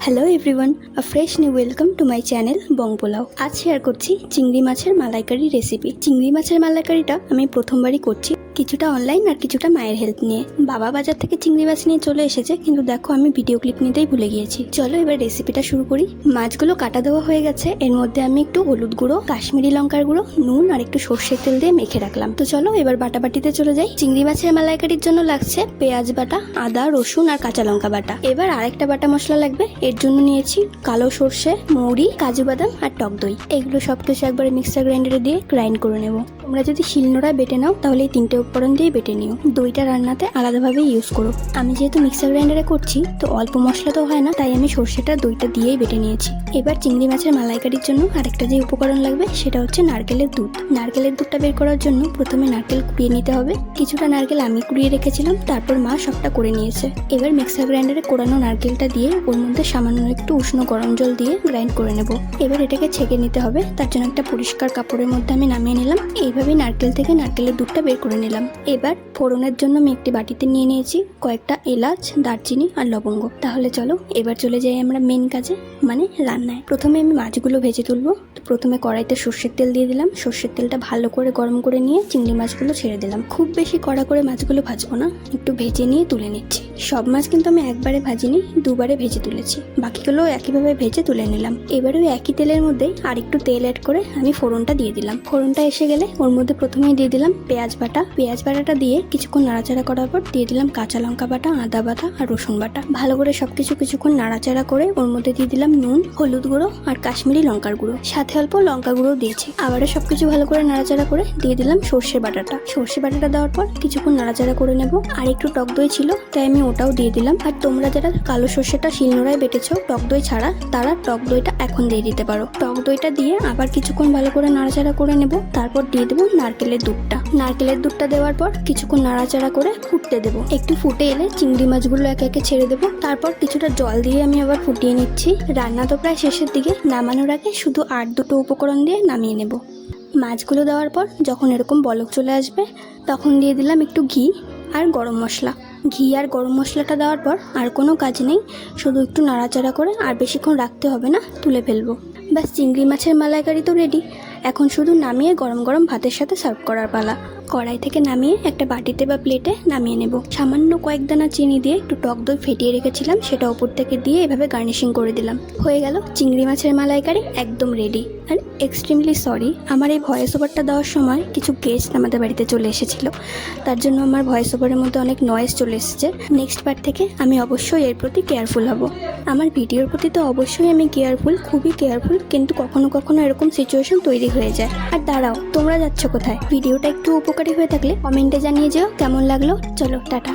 Hello everyone uh fresh new welcome to my channel Bong Polao আজ share করছি চিংড়ি মাছের মালাইকারি রেসিপি চিংড়ি মাছের মালাইকারিটা আমি প্রথমবারই করছি। কিছুটা অনলাইন আর কিছুটা মায়ের হেল্প নিয়ে। বাবা বাজার থেকে চিংড়ি মাছ নিয়ে চলে এসেছে, কিন্তু দেখো আমি ভিডিও ক্লিপ নিতেই ভুলে গিয়েছি। চলো এবার রেসিপিটা শুরু করি। মাছগুলো কাটা দেওয়া হয়ে গেছে, এর মধ্যে আমি একটু হলুদ গুঁড়ো, কাশ্মীরি লঙ্কার গুঁড়ো, নুন আর একটু সর্ষের তেল দিয়ে মেখে রাখলাম। তো চলো এবার বাটাবাটিতে চলে যাই। চিংড়ি মাছের মালাইকারির জন্য লাগছে পেঁয়াজ বাটা, আদা, রসুন আর কাঁচা লঙ্কা বাটা। এবার আরেকটা বাটা মশলা লাগবে, এর জন্য নিয়েছি কালো সর্ষে, মৌরি, কাজু বাদাম আর টক দই। এগুলো সবকিছু একবারে মিক্সার গ্রাইন্ডারে দিয়ে গ্রাইন্ড করে নেব। তোমরা যদি শিলনোড়ায় বেটে নাও, তাহলে এই তিনটে উপকরণ দিয়ে বেটে নিও। দইটা রান্নাতে আলাদাভাবে ইউজ করো। আমি যেহেতু মিক্সার গ্রাইন্ডারে করছি, তো অল্প মশলা তো হয় না, তাই আমি সর্ষেটা দইটা দিয়েই বেটে নিয়েছি। এবার চিংড়ি মাছের মালাইকারির জন্য আরেকটা যে উপকরণ লাগবে, সেটা হচ্ছে নারকেলের দুধ। নারকেলের দুধটা বের করার জন্য প্রথমে নারকেল কুড়িয়ে নিতে হবে। কিছুটা নারকেল আমি কুড়িয়ে রেখেছিলাম, তারপর মা সবটা করে নিয়েছে। এবার মিক্সার গ্রাইন্ডারে কোরানো নারকেলটা দিয়ে ওর মধ্যে সামান্য একটু উষ্ণ গরম জল দিয়ে গ্রাইন্ড করে নেব। এবার এটাকে ছেঁকে নিতে হবে। তার জন্য একটা পরিষ্কার কাপড়ের মধ্যে আমি নামিয়ে নিলাম। এইভাবেই নারকেল থেকে নারকেলের দুধটা বের করে নিলাম। এবার ফোড়নের জন্য আমি একটি বাটিতে নিয়ে নিয়েছি কয়েকটা এলাচ, দারচিনি আর লবঙ্গ। তাহলে চলো, এবার চলে যাই আমরা মেন কাজে মানে রান্নায়। প্রথমে আমি মাছগুলো ভেজে তুলবো। প্রথমে কড়াইতে সর্ষের তেল দিয়ে দিলাম। সর্ষের তেলটা ভালো করে গরম করে নিয়ে চিংড়ি মাছগুলো ছেড়ে দিলাম। খুব বেশি কড়া করে মাছগুলো ভাজবো না, একটু ভেজে নিয়ে তুলে নিচ্ছি। সব মাছ কিন্তু আমি একবারে ভাজিনি, দুবারে ভেজে তুলেছি। বাকিগুলো একইভাবে ভেজে তুলে নিলাম। এবারে ওই একই তেলের মধ্যে আর একটু তেল অ্যাড করে আমি ফোড়নটা দিয়ে দিলাম। ফোড়নটা এসে গেলে ওর মধ্যে প্রথমেই দিয়ে দিলাম পেঁয়াজ বাটা। পেঁয়াজ বাটাটা দিয়ে কিছুক্ষণ নাড়াচাড়া করার পর দিয়ে দিলাম কাঁচা লঙ্কা বাটা, আদা বাটা আর রসুন বাটা। ভালো করে সবকিছু কিছুক্ষণ নাড়াচাড়া করে ওর মধ্যে দিয়ে দিলাম নুন, হলুদ গুঁড়ো আর কাশ্মীরি লঙ্কার গুঁড়ো। সাথে অল্প লঙ্কা গুঁড়ো দিয়েছি। আবারও সবকিছু ভালো করে নাড়াচাড়া করে দিয়ে দিলাম সর্ষে বাটাটা। সর্ষে বাটাটা দেওয়ার পর কিছুক্ষণ নাড়াচাড়া করে নেব। আর একটু টক দই ছিল, তাই আমি ওটাও দিয়ে দিলাম। আর তোমরা যারা কালো সর্ষেটা শিলনোড়ায় বেটেছো, টক দই ছাড়া তারা টক দইটা এখন দিয়ে দিতে পারো। টক দইটা দিয়ে আবার কিছুক্ষণ ভালো করে নাড়াচাড়া করে নেব। তারপর দিয়ে দেবো নারকেলের দুধটা। নারকেলের দুধটা দেওয়ার পর কিছুক্ষণ নাড়াচাড়া করে ফুটতে দেবো। একটু ফুটে এলে চিংড়ি মাছগুলো একে একে ছেড়ে দেবো। তারপর কিছুটা জল দিয়ে আমি আবার ফুটিয়ে নিচ্ছি। রান্না তো প্রায় শেষের দিকে। নামানোর আগে শুধু আর দুটো উপকরণ দিয়ে নামিয়ে নেব। মাছগুলো দেওয়ার পর যখন এরকম বলক চলে আসবে, তখন দিয়ে দিলাম একটু ঘি আর গরম মশলা। ঘি আর গরম মশলাটা দেওয়ার পর আর কোনো কাজ নেই, শুধু একটু নাড়াচাড়া করে আর বেশিক্ষণ রাখতে হবে না, তুলে ফেলব। ব্যাস, চিংড়ি মাছের মালাইকারি তো রেডি এখন শুধু নামিয়ে গরম গরম ভাতের সাথে সার্ভ করার পালা। কড়াই থেকে নামিয়ে একটা বাটিতে বা প্লেটে নামিয়ে নেব। সামান্য কয়েক দানা চিনি দিয়ে একটু টক দই ফেটিয়ে রেখেছিলাম, সেটা ওপর থেকে দিয়ে এভাবে গার্নিশিং করে দিলাম। হয়ে গেল চিংড়ি মাছের মালাইকারি একদম রেডি আর এক্সট্রিমলি সরি আমার এই ভয়েস ওভারটা দেওয়ার সময় কিছু গেস্ট আমাদের বাড়িতে চলে এসেছিল। তার জন্য আমার ভয়েস ওভারের মধ্যে অনেক নয়েজ চলে এসেছে। নেক্সট বার থেকে আমি অবশ্যই এর প্রতি কেয়ারফুল হব। আমার ভিডিওর প্রতি তো অবশ্যই আমি কেয়ারফুল খুবই কেয়ারফুল কিন্তু কখনো কখনো এরকম সিচুয়েশন তৈরি হয়ে যায়। আর দাঁড়াও, তোমরা যাচ্ছ কোথায়? ভিডিওটা একটু উপকারী হয়ে থাকলে কমেন্টে জানিয়ে যেও কেমন লাগল। চলো, টাটা।